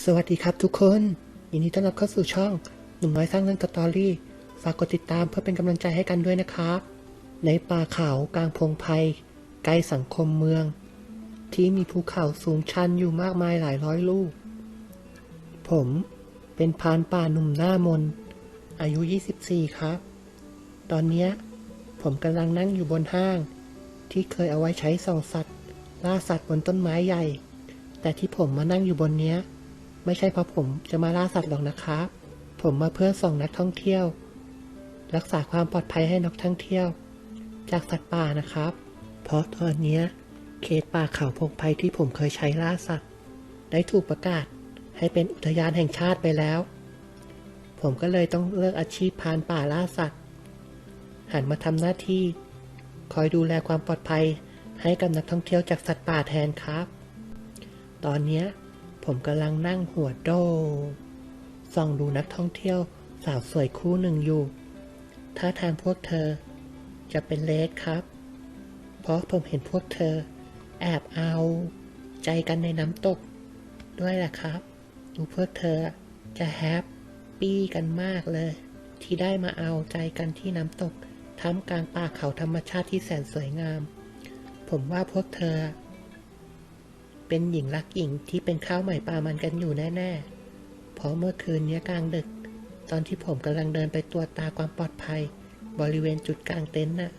สวัสดีครับทุกคนยินดีต้อนรับเข้าสู่ช่อง หนุ่มน้อยสร้างเรื่องสตอรี่ ฝากกดติดตามเพื่อเป็นกำลังใจให้กันด้วยนะครับ ในป่าเขากลางพงไพรใกล้สังคมเมือง ที่มีภูเขาสูงชันอยู่มากมายหลายร้อยลูก ผมเป็นพานป่าหนุ่มหน้ามน อายุ 24 ครับ ตอนนี้ผมกำลังนั่งอยู่บนห้าง ที่เคยเอาไว้ใช้ส่องสัตว์ ล่าสัตว์บนต้นไม้ใหญ่ แต่ที่ผมมานั่งอยู่บนเนี้ย ไม่ใช่เพราะผมจะมาล่าสัตว์หรอกนะครับ ผมมาเพื่อส่งนักท่องเที่ยว รักษาความปลอดภัยให้นักท่องเที่ยว จากสัตว์ป่านะครับ เพราะตอนนี้เขตป่าเขาพงไพที่ผมเคยใช้ล่าสัตว์ ได้ถูกประกาศให้เป็นอุทยานแห่งชาติไปแล้ว ผมก็เลยต้องเลิกอาชีพพานป่าล่าสัตว์ หันมาทำหน้าที่ คอยดูแลความปลอดภัยให้กับนักท่องเที่ยวจากสัตว์ป่าแทนครับ ตอนนี้ ผมกำลังนั่งหัวโดส่องดูนักท่องเที่ยวสาวสวยคู่หนึ่งอยู่ท่าทางพวกเธอจะเป็นเลสครับ เพราะผมเห็นพวกเธอ แอบเอาใจกันในน้ำตก ด้วยแหละครับ ดูพวกเธอจะแฮปปี้กันมากเลย ที่ได้มาเอาใจกันที่น้ำตกท่ามกลางป่าเขาธรรมชาติที่แสนสวยงาม ผมว่าพวกเธอ เป็นหญิงรักหญิงที่เป็นข้าวใหม่ปลามันกันอยู่แน่ๆ เพราะเมื่อคืนนี้กลางดึก ตอนที่ผมกำลังเดินไปตรวจตาความปลอดภัย บริเวณจุดกลางเต็นท์น่ะ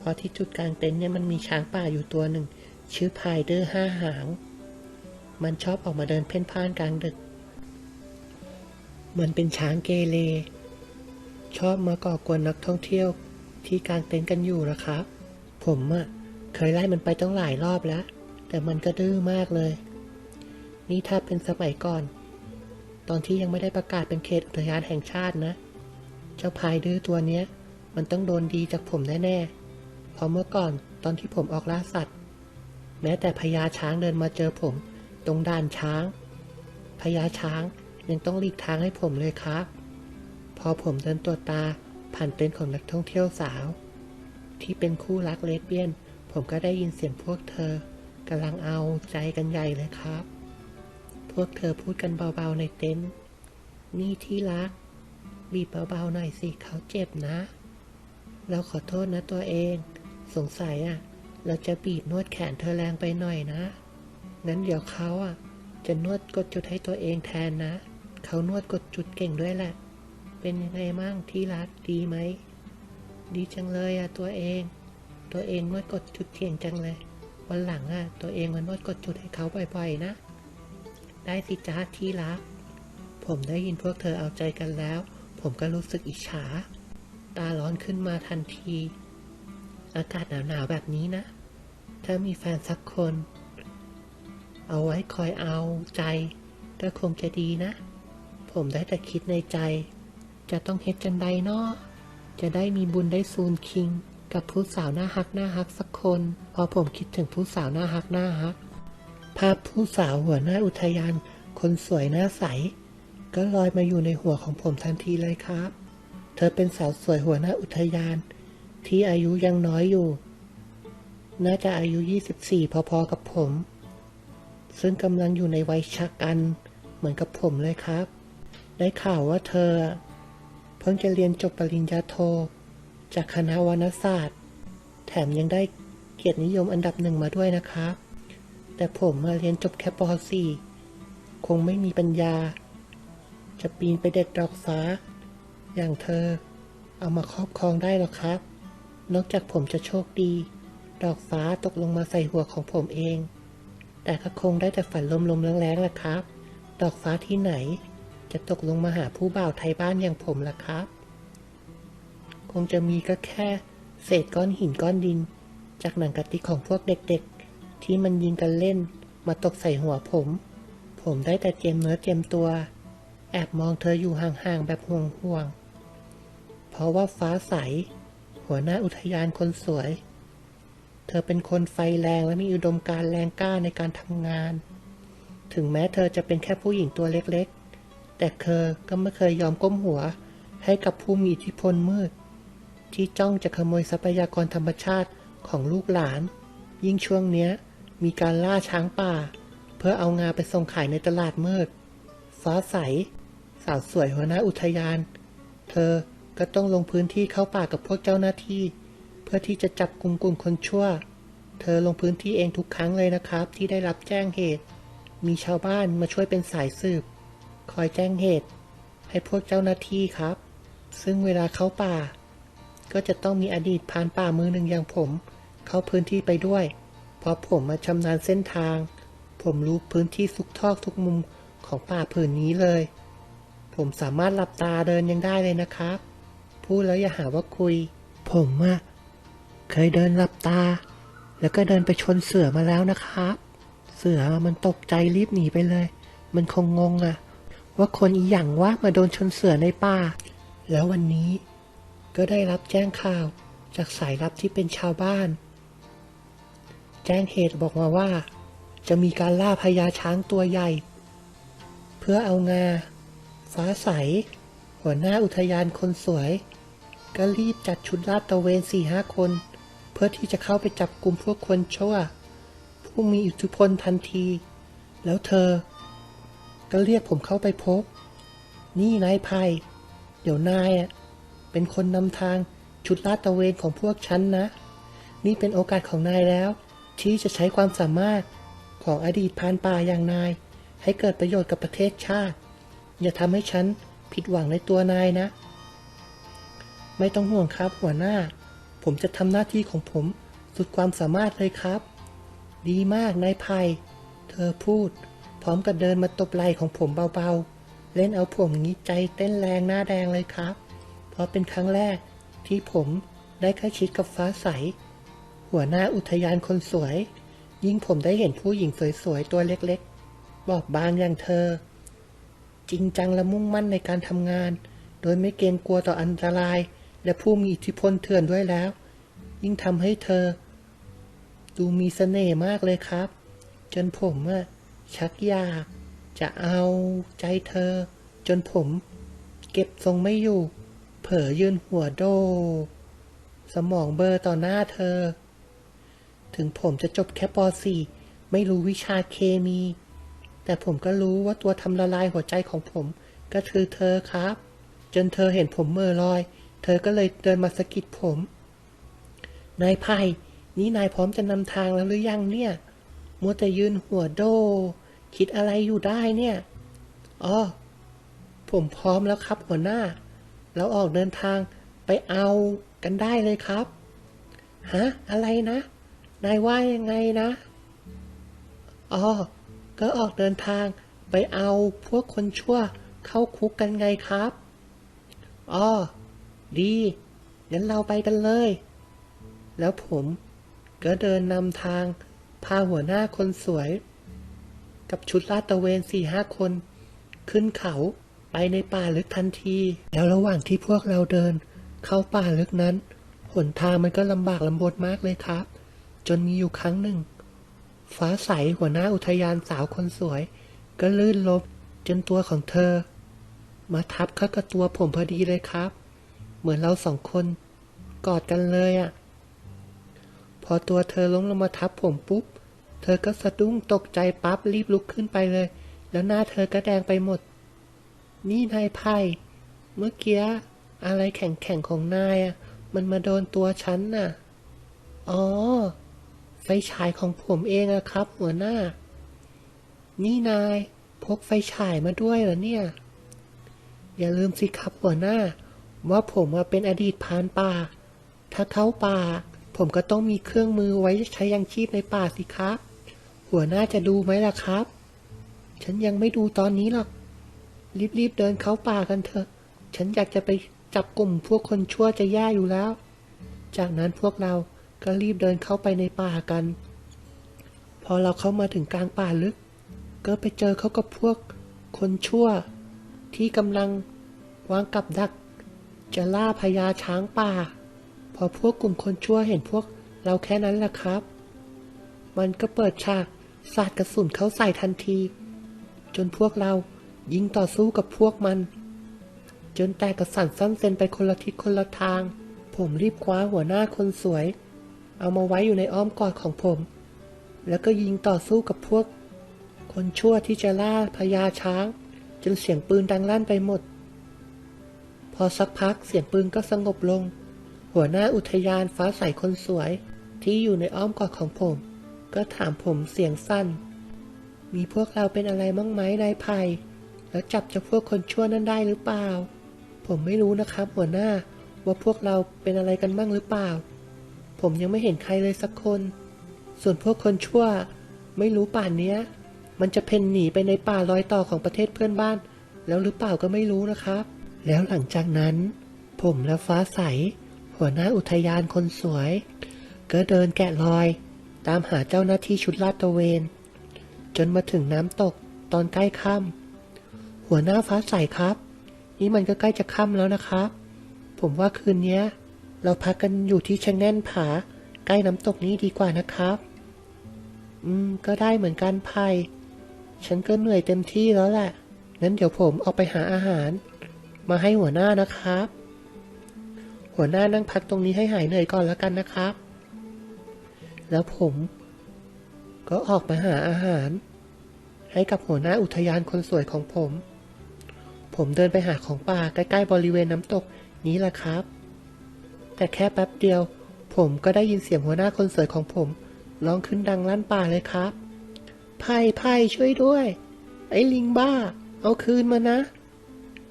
พราะที่จุดกลางเต็นท์เนี่ยมันมีช้างป่าอยู่ตัวหนึ่ง ชื่อพายเดอร์ห้าหาง มันชอบออกมาเดินเพ่นพ่านกลางดึก มันเป็นช้างเกเร ชอบมาก่อกวนนักท่องเที่ยวที่กลางเต็นท์กันอยู่นะครับ ผมอะ่ะเคยไล่มันไปต้องหลายรอบแล้ว แต่มันก็ดื้อมากเลย นี่ถ้าเป็นสมัยก่อน ตอนที่ยังไม่ได้ประกาศเป็นเขตอุทยานแห่งชาตินะ เจ้าพายดื้อตัวเนี้ย มันต้องโดนดีจากผมแน่ๆเพราะเมื่อก่อนตอนที่ผมออกล่าสัตว์ แม้แต่พญาช้างเดินมาเจอผม ตรงด่านช้างพญาช้างยังต้องหลีกทางให้ผมเลยครับ พอผมเดินตัวจตาผ่านเต็นท์ของนักท่องเที่ยวสาว ที่เป็นคู่รักเลสเบี้ยน ผมก็ได้ยินเสียงพวกเธอ กำลังเอาใจกันใหญ่เลยครับ พวกเธอพูดกันเบาๆในเต็นท์นี่ที่รัก บีบเบาๆหน่อยสิเขาเจ็บนะ เราขอโทษนะตัวเอง สงสัยอะ เราจะบีบนวดแขนเธอแรงไปหน่อยนะ งั้นเดี๋ยวเขาอะ จะนวดกดจุดให้ตัวเองแทนนะ เขานวดกดจุดเก่งด้วยแหละ เป็นยังไงมั่งที่รักดีไหม ดีจังเลยอะตัวเอง ตัวเองนวดกดจุดเก่งจังเลย วันหลังอะตัวเองมานวดกดจุดให้เขาบ่อยๆนะ ได้สิจ้าที่รัก ผมได้ยินพวกเธอเอาใจกันแล้ว ผมก็รู้สึกอิจฉา ตาร้อนขึ้นมาทันที อากาศหนาวๆแบบนี้นะ ถ้ามีแฟนสักคน เอาไว้คอยเอาใจ ก็คงจะดีนะ ผมได้แต่คิดในใจ จะต้องเฮ็ดจันใดเนาะจะได้มีบุญได้ซูนคิง กับผู้สาวหน้าฮักหน้าฮักสักคน พอผมคิดถึงผู้สาวหน้าฮักหน้าฮัก ภาพผู้สาวหัวหน้าอุทยาน คนสวยหน้าใส ก็ลอยมาอยู่ในหัวของผมทันทีเลยครับ เธอเป็นสาวสวยหัวหน้าอุทยาน ที่อายุยังน้อยอยู่ น่าจะอายุ 24 พอๆกับผม ซึ่งกำลังอยู่ในวัยชะกัน เหมือนกับผมเลยครับ ได้ข่าวว่าเธอ เพิ่งจะเรียนจบปริญญาโทจากคณะวรรณศาสตร์ แถมยังได้ กียรตินิยมอันดับหนึ่งมาด้วยนะครับ แต่ผมมาเรียนจบแค่ป .4 คงไม่มีปัญญา จะปีนไปเด็ดดอกฟ้า อย่างเธอ เอามาครอบครองได้หรอครับ นอกจากผมจะโชคดี ดอกฟ้าตกลงมาใส่หัวของผมเอง แต่ก็คงได้แต่ฝันลมๆแรงๆแหละครับ ดอกฟ้าที่ไหน จะตกลงมาหาผู้บ่าวไทยบ้านอย่างผมล่ะครับ คงจะมีก็แค่เศษก้อนหินก้อนดิน จากหนังกะติกของพวกเด็กๆ ที่มันยิงกันเล่น มาตกใส่หัวผม ผมได้แต่เจียมเนื้อเจียมตัว แอบมองเธออยู่ห่างๆ แบบห่วงๆ เพราะว่าฟ้าใส หัวหน้าอุทยานคนสวย เธอเป็นคนไฟแรงและมีอุดมการณ์แรงกล้าในการทำงาน ถึงแม้เธอจะเป็นแค่ผู้หญิงตัวเล็กๆ แต่เธอก็ไม่เคยยอมก้มหัวให้กับผู้มีอิทธิพลมืด ที่จ้องจะขโมยทรัพยากรธรรมชาติ ของลูกหลาน ยิ่งช่วงเนี้ย มีการล่าช้างป่า เพื่อเอางาไปส่งขายในตลาดมืดฟ้าใส สาวสวยหัวหน้าอุทยาน เธอก็ต้องลงพื้นที่เข้าป่ากับพวกเจ้าหน้าที่ เพื่อที่จะจับกลุ่มกลุ่มคนชั่ว เธอลงพื้นที่เองทุกครั้งเลยนะครับ ที่ได้รับแจ้งเหตุ มีชาวบ้านมาช่วยเป็นสายสืบ คอยแจ้งเหตุ ให้พวกเจ้าหน้าที่ครับ ซึ่งเวลาเข้าป่า ก็จะต้องมีอดีตพานป่ามือหนึ่งอย่างผม เข้าพื้นที่ไปด้วย เพราะผมมาชำนาญเส้นทาง ผมรู้พื้นที่ทุกทอกทุกมุมของป่าผืนนี้เลย ผมสามารถหลับตาเดินยังได้เลยนะครับ พูดแล้วอย่าหาว่าคุย ผมอะเคยเดินหลับตา แล้วก็เดินไปชนเสือมาแล้วนะครับ เสือมันตกใจรีบหนีไปเลย มันคงงงอะว่าคนอีหยังว่ามาโดนชนเสือในป่า แล้ววันนี้ก็ได้รับแจ้งข่าวจากสายลับที่เป็นชาวบ้าน แจ้งเหตุบอกมาว่า จะมีการล่าพญาช้างตัวใหญ่ เพื่อเอางา ฟ้าใส หัวหน้าอุทยานคนสวย ก็รีบจัดชุดลาดตระเวนสี่ห้าคน เพื่อที่จะเข้าไปจับกลุ่มพวกคนชั่ว ผู้มีอิทธิพลทันที แล้วเธอ ก็เรียกผมเข้าไปพบ นี่นายภัย เดี๋ยวนายอะเป็นคนนำทางชุดลาดตระเวนของพวกฉันนะ นี่เป็นโอกาสของนายแล้ว ที่จะใช้ความสามารถของอดีตพานป่าอย่างนาย ให้เกิดประโยชน์กับประเทศชาติ อย่าทำให้ฉันผิดหวังในตัวนายนะ ไม่ต้องห่วงครับหัวหน้า ผมจะทำหน้าที่ของผมสุดความสามารถเลยครับ ดีมากนายภัย เธอพูด พร้อมกับเดินมาตบไหล่ของผมเบาๆ เล่นเอาผมงี้ใจเต้นแรงหน้าแดงเลยครับ เพราะเป็นครั้งแรกที่ผมได้ใกล้ชิดกับฟ้าใส หัวหน้าอุทยานคนสวย ยิ่งผมได้เห็นผู้หญิงสวยๆ ตัวเล็กๆ บอบบางอย่างเธอ จริงจังและมุ่งมั่นในการทำงาน โดยไม่เกรงกลัวต่ออันตราย และผู้มีอิทธิพลเถื่อนด้วยแล้ว ยิ่งทำให้เธอ ดูมีเสน่ห์มากเลยครับ จนผมอะชักอยากจะเอาใจเธอ จนผม เก็บทรงไม่อยู่ เผลอยืนหัวโด สมองเบอร์ต่อหน้าเธอ ถึงผมจะจบแค่ป .4 ไม่รู้วิชาเคมี แต่ผมก็รู้ว่าตัวทำละลายหัวใจของผม ก็คือเธอครับ จนเธอเห็นผมเมื่อลอย เธอก็เลยเดินมาสะกิดผม นายไผ่นี่นายพร้อมจะนำทางแล้วหรือยังเนี่ย มัวแต่ยืนหัวโด คิดอะไรอยู่ได้เนี่ยอ๋อผมพร้อมแล้วครับหัวหน้า เราออกเดินทางไปเอากันได้เลยครับ ฮะ อะไรนะ นายว่ายังไงนะ อ๋อ ก็ออกเดินทางไปเอาพวกคนชั่วเข้าคุกกันไงครับ อ๋อ ดี งั้นเราไปกันเลย แล้วผมก็เดินนำทางพาหัวหน้าคนสวย กับชุดลาดตระเวนสี่ห้าคน ขึ้นเขาไปในป่าลึกทันที แล้วระหว่างที่พวกเราเดิน เข้าป่าลึกนั้น หนทางมันก็ลำบากลำบนมากเลยครับ จนมีอยู่ครั้งหนึ่ง ฟ้าใสหัวหน้าอุทยานสาวคนสวย ก็ลื่นล้มจนตัวของเธอ มาทับเข้ากับตัวผมพอดีเลยครับ เหมือนเราสองคน กอดกันเลยอะ่ะ พอตัวเธอล้มลงมาทับผมปุ๊บ เธอก็สะดุ้งตกใจปั๊บรีบลุกขึ้นไปเลย แล้วหน้าเธอก็แดงไปหมด นี่นายไพ่เมื่อกี้อะไรแข็งๆของนายอะ มันมาโดนตัวฉันน่ะ อ๋อ ไฟฉายของผมเองอะครับ หัวหน้า นี่นาย พกไฟฉายมาด้วยเหรอเนี่ย อย่าลืมสิครับหัวหน้า ว่าผมอะเป็นอดีตพานป่า ถ้าเข้าป่า ผมก็ต้องมีเครื่องมือไว้ใช้ยังชีพในป่าสิครับ หัวหน้าจะดูไหมล่ะครับ ฉันยังไม่ดูตอนนี้หรอก รีบๆเดินเข้าป่ากันเถอะ ฉันอยากจะไปจับกลุ่มพวกคนชั่วจะแย่อยู่แล้ว จากนั้นพวกเรา ก็รีบเดินเข้าไปในป่ากัน พอเราเข้ามาถึงกลางป่าลึก ก็ไปเจอเขากับพวกคนชั่ว ที่กำลังวางกับดัก จะล่าพญาช้างป่า พอพวกกลุ่มคนชั่วเห็นพวกเราแค่นั้นแหละครับ มันก็เปิดฉากสาดกระสุนเข้าใส่ทันที จนพวกเรายิงต่อสู้กับพวกมัน จนแตกกระสันสั้นเซนไปคนละทิศคนละทาง ผมรีบคว้าหัวหน้าคนสวย เอามาไว้อยู่ในอ้อมกอดของผม แล้วก็ยิงต่อสู้กับพวก คนชั่วที่จะล่าพญาช้าง จนเสียงปืนดังลั่นไปหมด พอสักพักเสียงปืนก็สงบลง หัวหน้าอุทยานฟ้าใสคนสวยที่อยู่ในอ้อมกอดของผม ก็ถามผมเสียงสั้น มีพวกเราเป็นอะไรมั่งไหมนายไผ่แล้วจับจ้าพวกคนชั่วนั้นได้หรือเปล่า ผมไม่รู้นะครับ หัวหน้าว่าพวกเราเป็นอะไรกันบ้างหรือเปล่า ผมยังไม่เห็นใครเลยสักคน ส่วนพวกคนชั่ว ไม่รู้ป่านเนี้ย มันจะเพ่นหนีไปในป่ารอยต่อของประเทศเพื่อนบ้าน แล้วหรือเปล่าก็ไม่รู้นะครับ แล้วหลังจากนั้น ผมและฟ้าใส หัวหน้าอุทยานคนสวย ก็เดินแกะรอย ตามหาเจ้าหน้าที่ชุดลาดตระเวน จนมาถึงน้ำตกตอนใกล้ค่ำหัวหน้าฟ้าใสครับ นี่มันก็ใกล้จะค่ำแล้วนะครับ ผมว่าคืนนี้ เราพักกันอยู่ที่ชะแง่นผา ใกล้น้ำตกนี้ดีกว่านะครับ อืม ก็ได้เหมือนกันไพ่ฉันก็เหนื่อยเต็มที่แล้วแหละ งั้นเดี๋ยวผมออกไปหาอาหาร มาให้หัวหน้านะครับ หัวหน้านั่งพักตรงนี้ให้หายเหนื่อยก่อนแล้วกันนะครับ แล้วผม ก็ออกมาหาอาหาร ให้กับหัวหน้าอุทยานคนสวยของผม ผมเดินไปหาของป่าใกล้ๆบริเวณน้ำตกนี้แหละครับ แต่แค่แป๊บเดียว ผมก็ได้ยินเสียงหัวหน้าคนสวยของผมร้องขึ้นดังลั่นป่าเลยครับ ไพ่ไพ่ช่วยด้วย ไอ้ลิงบ้า เอาคืนมานะ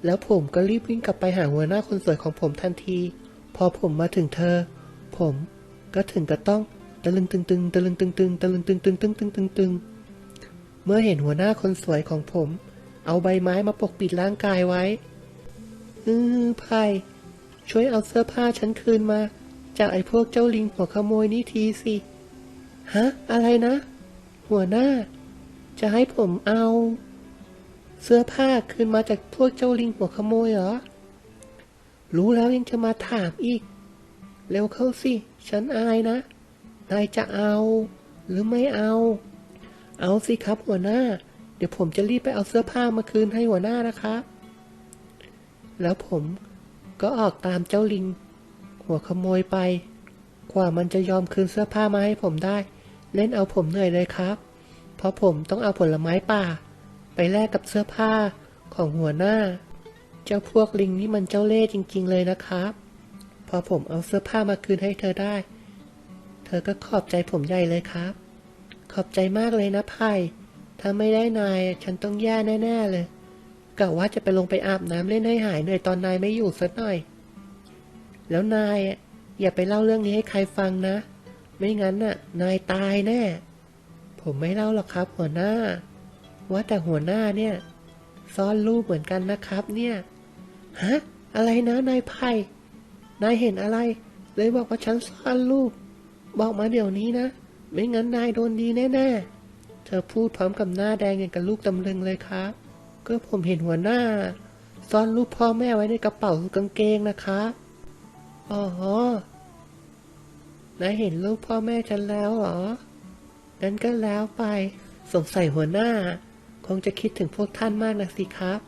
แล้วผมก็รีบวิ่งกลับไปหาหัวหน้าคนสวยของผมทันที พอผมมาถึงเธอ ผมก็ถึงกับต้องตะลึงตึงตึงตะลึงตึงตึงตะลึงตึงตึงตึงตึงตึงตึงเมื่อเห็นหัวหน้าคนสวยของผม เอาใบไม้มาปกปิดร่างกายไว้ อือไพ่ ช่วยเอาเสื้อผ้าฉันคืนมา จากไอ้พวกเจ้าลิงหัวขโมยนี่ทีสิ ฮะ อะไรนะ หัวหน้า จะให้ผมเอา เสื้อผ้าคืนมาจากพวกเจ้าลิงหัวขโมยเหรอ รู้แล้วยังจะมาถามอีก เร็วเข้าสิ ฉันอายนะ นายจะเอา หรือไม่เอา เอาสิครับหัวหน้า เดี๋ยวผมจะรีบไปเอาเสื้อผ้ามาคืนให้หัวหน้านะครับแล้วผม ก็ออกตามเจ้าลิง หัวขโมยไป กว่ามันจะยอมคืนเสื้อผ้ามาให้ผมได้ เล่นเอาผมเหนื่อยเลยครับ เพราะผมต้องเอาผลไม้ป่า ไปแลกกับเสื้อผ้าของหัวหน้า เจ้าพวกลิงนี่มันเจ้าเล่ห์จริง ๆ เลยนะครับ พอผมเอาเสื้อผ้ามาคืนให้เธอได้ เธอก็ขอบใจผมใหญ่เลยครับ ขอบใจมากเลยนะไพ่ถ้าไม่ได้นายฉันต้องแย่แน่ ๆ เลย กะว่าจะไปลงไปอาบน้ำเล่นให้หายเหนื่อยตอนนายไม่อยู่สักหน่อย แล้วนายอะอย่าไปเล่าเรื่องนี้ให้ใครฟังนะ ไม่งั้นน่ะ นายตายแน่ ผมไม่เล่าหรอกครับ หัวหน้า ว่าแต่หัวหน้าเนี่ย ซ่อนรูปเหมือนกันนะครับ เนี่ย ฮะ อะไรนะนายไพ่นายเห็นอะไร เลยบอกว่าฉันซ่อนรูป บอกมาเดี๋ยวนี้นะ ไม่งั้นนายโดนดีแน่ๆ เธอพูดพร้อมกับหน้าแดงอย่างกับลูกตำลึงเลยครับ ก็ผมเห็นหัวหน้า ซ่อนรูปพ่อแม่ไว้ในกระเป๋ากางเกงนะครับอ๋อนายเห็นรูปพ่อแม่ฉันแล้วเหรองั้นก็แล้วไป สงสัยหัวหน้า คงจะคิดถึงพวกท่านมากนะสิครับ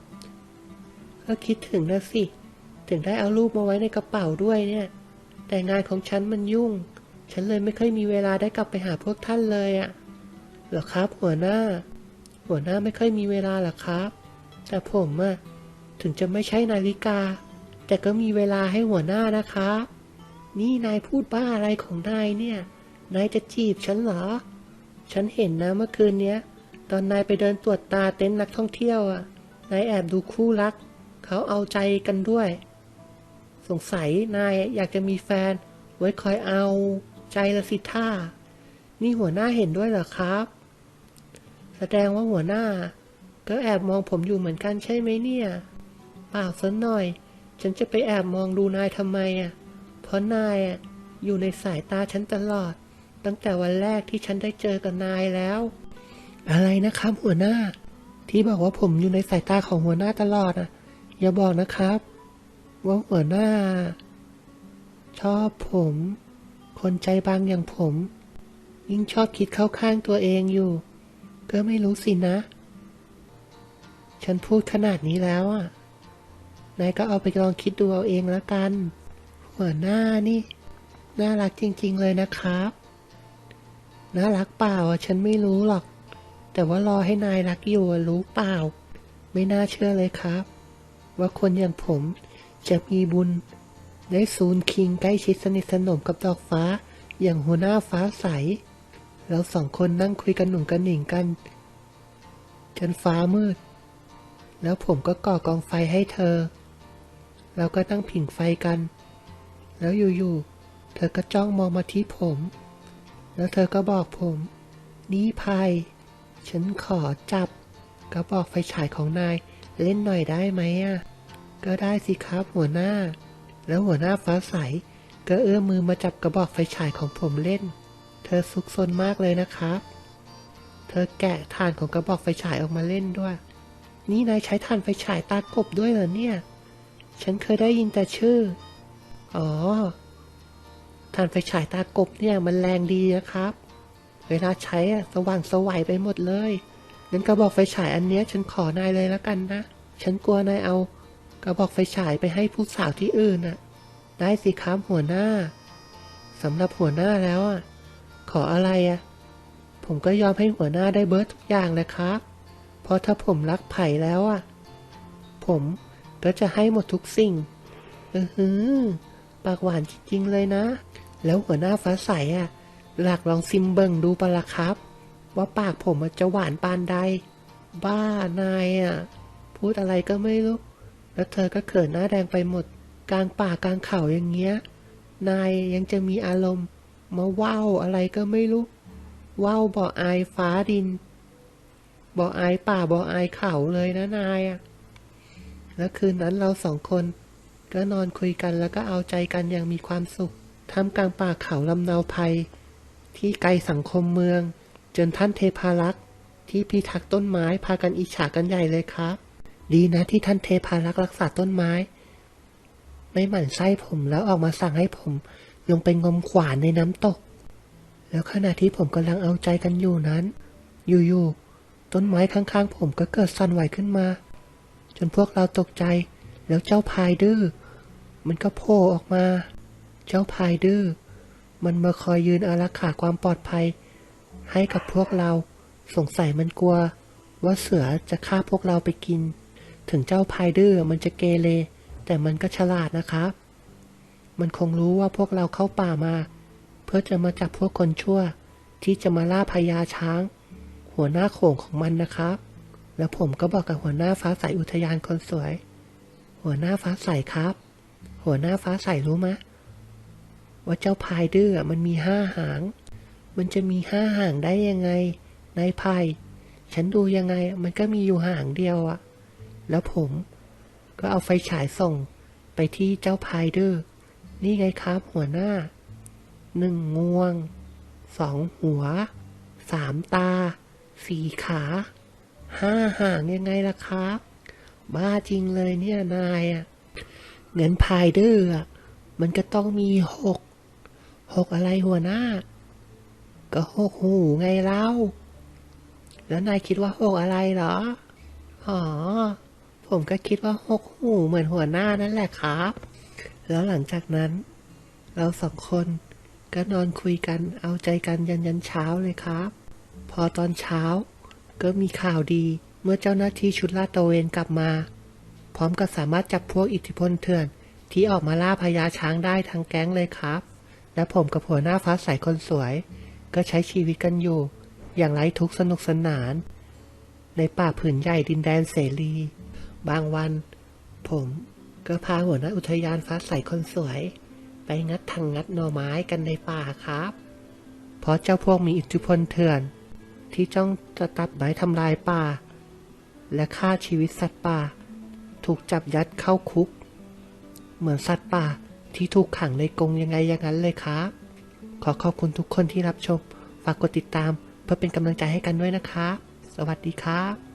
ก็คิดถึงนะสิ ถึงได้เอารูปมาไว้ในกระเป๋าด้วยเนี่ย แต่งานของฉันมันยุ่ง ฉันเลยไม่ค่อยมีเวลาได้กลับไปหาพวกท่านเลยอะ่ะเหรอครับ หัวหน้า หัวหน้าไม่ค่อยมีเวลาหรอครับ แต่ผมอะถึงจะไม่ใช่นาฬิกา แต่ก็มีเวลาให้หัวหน้านะครับนี่นายพูดบ้าอะไรของนายเนี่ย นายจะจีบฉันเหรอ ฉันเห็นนะเมื่อคืนเนี้ย ตอนนายไปเดินตรวจตาเต็นท์นักท่องเที่ยวอะนายแอบดูคู่รัก เขาเอาใจกันด้วย สงสัยนายอยากจะมีแฟน ไว้คอยเอา ใจละสิท่า นี่หัวหน้าเห็นด้วยเหรอครับ แสดงว่าหัวหน้า ก็แอบมองผมอยู่เหมือนกันใช่ไหมเนี่ยเปล่าสักหน่อย ฉันจะไปแอบมองดูนายทำไมอะ เพราะนายอะอยู่ในสายตาฉันตลอด ตั้งแต่วันแรกที่ฉันได้เจอกับนายแล้ว อะไรนะครับหัวหน้า ที่บอกว่าผมอยู่ในสายตาของหัวหน้าตลอดอะ อย่าบอกนะครับ ว่าหัวหน้า ชอบผม คนใจบางอย่างผม ยิ่งชอบคิดเข้าข้างตัวเองอยู่ ก็ไม่รู้สินะ ฉันพูดขนาดนี้แล้วอะ นายก็เอาไปลองคิดดูเอาเองแล้วกัน หัวหน้านี่ น่ารักจริง ๆ เลยนะครับ น่ารักเปล่าอะฉันไม่รู้หรอก แต่ว่ารอให้นายรักอยู่อะรู้เปล่า ไม่น่าเชื่อเลยครับ ว่าคนอย่างผมจะมีบุญ ได้ซูนคิงใกล้ชิดสนิทสนมกับดอกฟ้า อย่างหัวหน้าฟ้าใส เราสองคนนั่งคุยกันหนุ่งกันหนิงกัน จนฟ้ามืด แล้วผมก็ก่อกองไฟให้เธอ เราก็ตั้งผิงไฟกัน แล้วอยู่ๆ เธอก็จ้องมองมาที่ผม แล้วเธอก็บอกผม นี่พายฉันขอจับกระบอกไฟฉายของนายเล่นหน่อยได้ไหมอะ ก็ได้สิครับหัวหน้า แล้วหัวหน้าฟ้าใส ก็เอื้อมมือมาจับกระบอกไฟฉายของผมเล่น เธอซุกซนมากเลยนะครับ เธอแกะถ่านของกระบอกไฟฉายออกมาเล่นด้วย นี่นายใช้ถ่านไฟฉายตากบด้วยเหรอเนี่ย ฉันเคยได้ยินแต่ชื่อ อ๋อถ่านไฟฉายตากบเนี่ยมันแรงดีนะครับ เวลาใช้อะสว่างสวัยไปหมดเลยงั้นกระบอกไฟฉายอันเนี้ย ฉันขอนายเลยแล้วกันนะ ฉันกลัวนายเอา กระบอกไฟฉายไปให้ผู้สาวที่อื่นน่ะได้สิครับหัวหน้าสำหรับหัวหน้าแล้วอะขออะไรอะผมก็ยอมให้หัวหน้าได้เบิร์ดทุกอย่างเลยครับ ราะถ้าผมรักไผ่แล้วอะ ผมก็จะให้หมดทุกสิ่ง เออหือ ปากหวานจริงๆเลยนะ แล้วหัวหน้าฟ้าใสอะ หลักลองซิมเบิงดูปะละครับ ว่าปากผมจะหวานปานใด บ้านายอะ พูดอะไรก็ไม่รู้ แล้วเธอก็เขินหน้าแดงไปหมด กลางป่ากลางเขาอย่างเงี้ย นายยังจะมีอารมณ์ มาว่าวอะไรก็ไม่รู้ว่าวบ่ออายฟ้าดิน บ่ออายป่าบ่ออายเขาเลยนะนายอะแล้วคืนนั้นเราสองคน ก็นอนคุยกันแล้วก็เอาใจกันอย่างมีความสุขท่ามกลางป่าเขาลำเนาภัย ที่ไกลสังคมเมือง จนท่านเทพารักษ์ที่พิทักษ์ต้นไม้พากันอิจฉากันใหญ่เลยครับ ดีนะที่ท่านเทพารักษ์รักษาต้นไม้ ไม่หมั่นไส้ผมแล้วออกมาสั่งให้ผม ลงไปงมขวานในน้ำตก แล้วขณะที่ผมกำลังเอาใจกันอยู่นั้น อยู่ๆ ต้นไม้ข้างๆ ผมก็เกิดสั่นไหวขึ้นมา จนพวกเราตกใจ แล้วเจ้าพายดื้อ มันก็โผล่ออกมา เจ้าพายดื้อ มันมาคอยยืนอารักขาความปลอดภัย ให้กับพวกเรา สงสัยมันกลัว ว่าเสือจะฆ่าพวกเราไปกิน ถึงเจ้าพายดื้อมันจะเกเร แต่มันก็ฉลาดนะครับ มันคงรู้ว่าพวกเราเข้าป่ามา เพื่อจะมาจับพวกคนชั่ว ที่จะมาล่าพญาช้าง หัวหน้าโขงของมันนะครับ แล้วผมก็บอกกับหัวหน้าฟ้าใสอุทยานคนสวย หัวหน้าฟ้าใสครับ หัวหน้าฟ้าใสรู้ไหมว่าเจ้าพายดื้อมันมีห้าหาง มันจะมีห้าหางได้ยังไง นายพาย ฉันดูยังไงมันก็มีอยู่หางเดียวอะแล้วผมก็เอาไฟฉายส่งไปที่เจ้าพายดื้อ นี่ไงครับ หัวหน้า หนึ่งงวง สองหัว สามตา สี่ขาห้าหางยังไงล่ะครับ บ้าจริงเลยเนี่ยนายอะเงินพายดื้ออะมันก็ต้องมีหกหกอะไรหัวหน้า ก็หกหูไงเล่า แล้วนายคิดว่าหกอะไรเหรออ๋อผมก็คิดว่าหกหูเหมือนหัวหน้านั่นแหละครับ แล้วหลังจากนั้น เราสองคนก็นอนคุยกันเอาใจกันยันยันเช้าเลยครับ พอตอนเช้า ก็มีข่าวดีเมื่อเจ้าหน้าที่ชุดลาดตระเวนกลับมา พร้อมกับสามารถจับพวกอิทธิพลเถื่อน ที่ออกมาล่าพญาช้างได้ทั้งแก๊งเลยครับ และผมกับหัวหน้าฟ้าใสคนสวย ก็ใช้ชีวิตกันอยู่ อย่างไร้ทุกข์สนุกสนาน ในป่าผืนใหญ่ดินแดนเสรี บางวัน ผมก็พาหัวหน้าอุทยานฟ้าใสคนสวย ไปงัดทางงัดหน่อไม้กันในป่าครับ เพราะเจ้าพวกมีอิทธิพลเถื่อน ที่จ้องจะตัดไม้ทำลายป่า และฆ่าชีวิตสัตว์ป่า ถูกจับยัดเข้าคุก เหมือนสัตว์ป่าที่ถูกขังในกรงยังไงอย่างนั้นเลยครับ ขอขอบคุณทุกคนที่รับชม ฝากกดติดตามเพื่อเป็นกำลังใจให้กันด้วยนะครับสวัสดีครับ